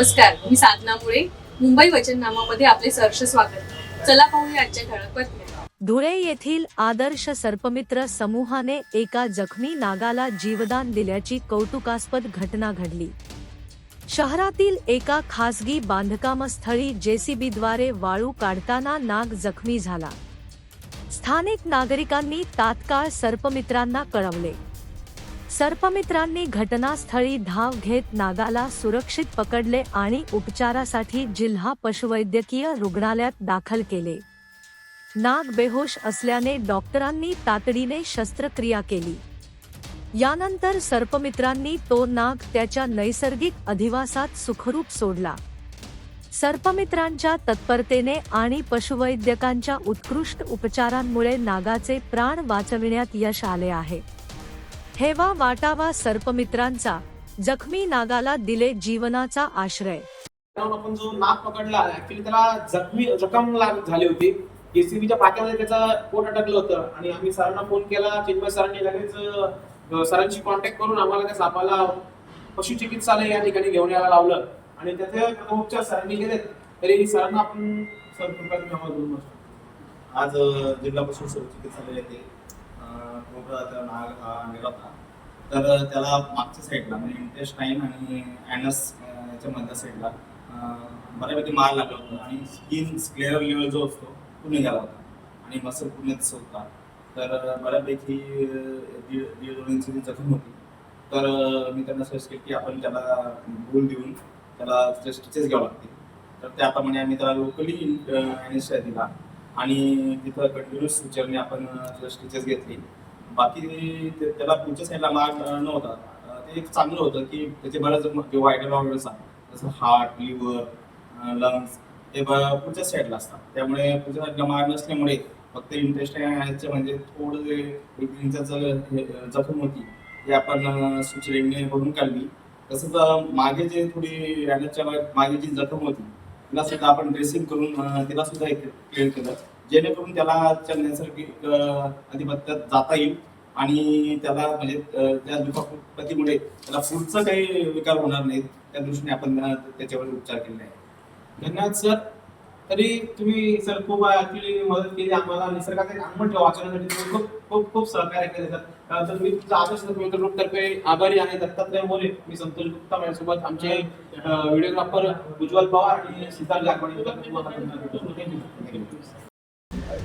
नमस्कार मी साधना मुळे. मुंबई वचननामामध्ये आपले सहर्ष स्वागत. चला पाहूया आजच्या ठळक बातम्या. धुळे येथील आदर्श सर्पमित्र समूहाने एका जखमी नागाला जीवदान दिल्याची कौतुकास्पद घटना घडली. शहरातील एका खासगी बांधकामस्थळी जेसीबीद्वारे वाळू काढताना नाग जखमी झाला. स्थानिक नागरिकांनी तात्काळ सर्पमित्रांना कळवले. सर्पमित्रांनी घटनास्थळी धाव घेत नागाला सुरक्षित पकडले आणि उपचारासाठी जिल्हा पशुवैद्यकीय रुग्णालयात दाखल केले. नाग बेहोश असल्याने डॉक्टरांनी तातडीने शस्त्रक्रिया केली. यानंतर सर्पमित्रांनी तो नाग त्याच्या नैसर्गिक अधिवासात सुखरूप सोडला. सर्पमित्रांच्या तत्परतेने आणि पशुवैद्यकांच्या उत्कृष्ट उपचारांमुळे नागाचे प्राण वाचविण्यात यश आले आहे. हेवा वाटावा सर्पमित्रांचा जखमी नागाला दिले जीवनाचा आश्रय. आपण जो नाग पकडला ऍक्च्युली त्याला जखमी जखम लाग झाली होती. जेसीबीच्या पाट्यामध्ये त्याचा पोट अटकलं होतं आणि आम्ही सरांना फोन केला चिन्मय सरांनी लगेच सरांशी कॉन्टॅक्ट करून आम्हाला त्या सापाला पशुचिकित्सालय या ठिकाणी घेऊन यायला लावलं. आणि त्याचे प्रमुखच्या सरांनी गेलेत तरी सरांना आपण आज जिल्हा पशु चिकित्सालय येथे कोबरा नाग हा गेला होता तर त्याला मागच्या साईडला म्हणजे इंटेस्टाईन आणि ॲनस याच्या मधल्या साईडला बऱ्यापैकी मार लागला होता. आणि स्किन स्क्लेअर लेवल जो असतो तो निघाला होता. आणि मसल पूर्ण दिसत होता. तर बऱ्यापैकी दीड दीड दोन इंची जखम होती. तर मी त्यांना सजेस्ट केलं की आपण त्याला गोल देऊन त्याला स्टिचेस घ्यावं लागतील. तर त्याप्रमाणे आम्ही त्याला लोकली ॲनेस्टिया दिला. आणि तिथं कंटिन्युअस फ्युचरने आपण स्टिचेस घेतली. बाकी ते- त्याला पुढच्या साईडला मार्ग नव्हता. ते एक चांगलं होतं की त्याचे बऱ्याच जे वायडर ऑर्गन्स आहेत जसं हार्ट लिव्हर लंग्स ते ब- पुढच्या साईडला असतात. त्यामुळे पुढच्या साईडला मार्ग नसल्यामुळे फक्त इंटरेस्ट म्हणजे थोडं जे एक जखम होती ते आपण सुचलेने भरून काढली. तसंच मागे जे थोडी रॅनच्या मागे जी जखम होती तिला सुद्धा आपण ड्रेसिंग करून तिला सुद्धा क्लिअर केलं. जेणेकरून त्याला त्या नैसर्गिक अधिपत्यात जाता येईल. आणि त्याला म्हणजे त्या दुखापतीमुळे त्याला पुढचं काही विकार होणार नाहीत. त्या दृष्टीने आपण त्याच्यावर उपचार केले आहे धन्यवाद सर. तरी तुम्ही सर खूप ऍक्च्युली मदत केली आम्हाला. निसर्गाचे अंगण वाचवण्यासाठी तुम्ही खूप खूप खूप सहकार्य केले सर. तर मी तुमचा आदर्श मित्र ग्रुप आभारी आहे. दत्तात्रय मोरे मी संतोष गुप्ता माझ्यासोबत आमचे व्हिडिओग्राफर उज्ज्वल पवार आणि सिद्धार्थ गायकवाड